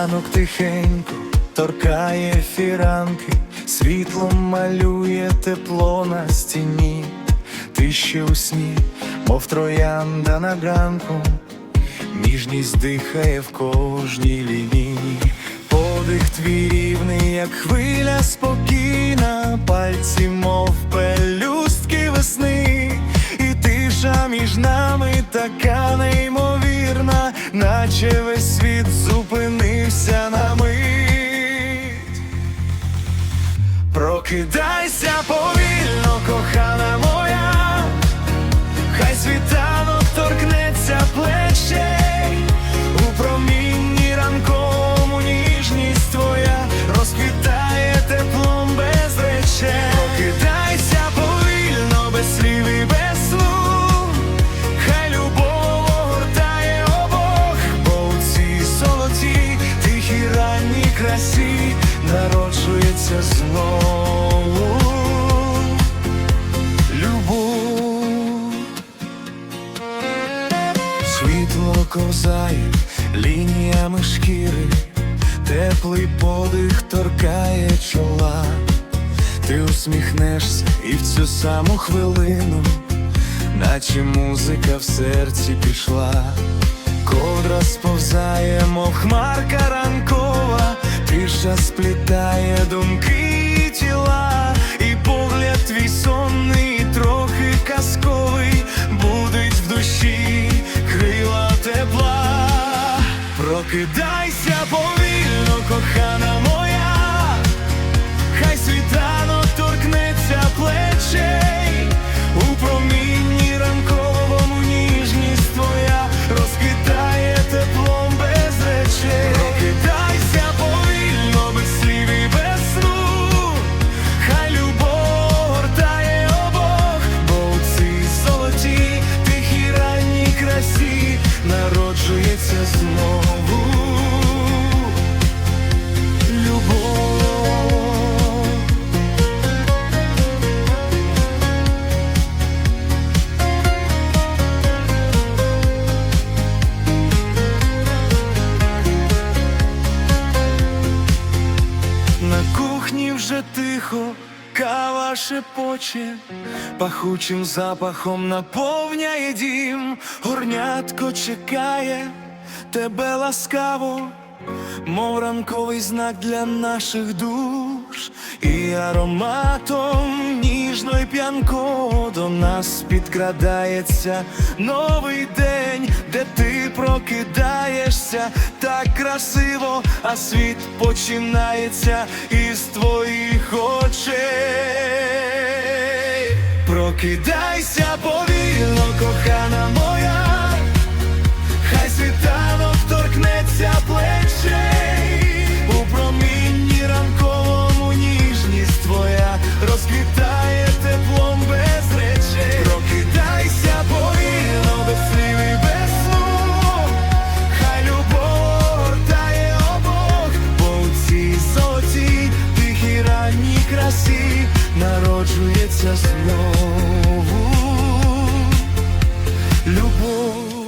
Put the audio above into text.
ранок тихенько торкає фіранки, світлом малює тепло на стіні, ти ще у сні, мов троянда на ганку, ніжність дихає в кожній лінії, подих твій рівний, як хвиля спокійна, пальці, мов пелюстки весни, і тиша між нами така неймовірна, наче весь світ Прокидайся повільно, кохана моя, хай світанок торкнеться плечей, у промінні ранковому ніжність твоя розквітає теплом без. Прокидайся повільно, без слів і хай любов огортає обох, бо у цій золотій тихій ранній красі народжується знову любов. Світло ковзає лініями шкіри, теплий подих торкає чола. Ти усміхнешся і в цю саму хвилину, наче музика в серці пішла, ковдра сповзає, мов хмарка вже тихо, кава шепоче, пахучим запахом наповняє дім, горнятко чекає тебе ласкаво, мов ранковий знак для наших душ, і ароматом ніжно й п'янко до нас підкрадається новий день, де ти прокидаєшся так красиво, а світ починається із твоїх очей. Прокидайся моя. серці народжується знову любов.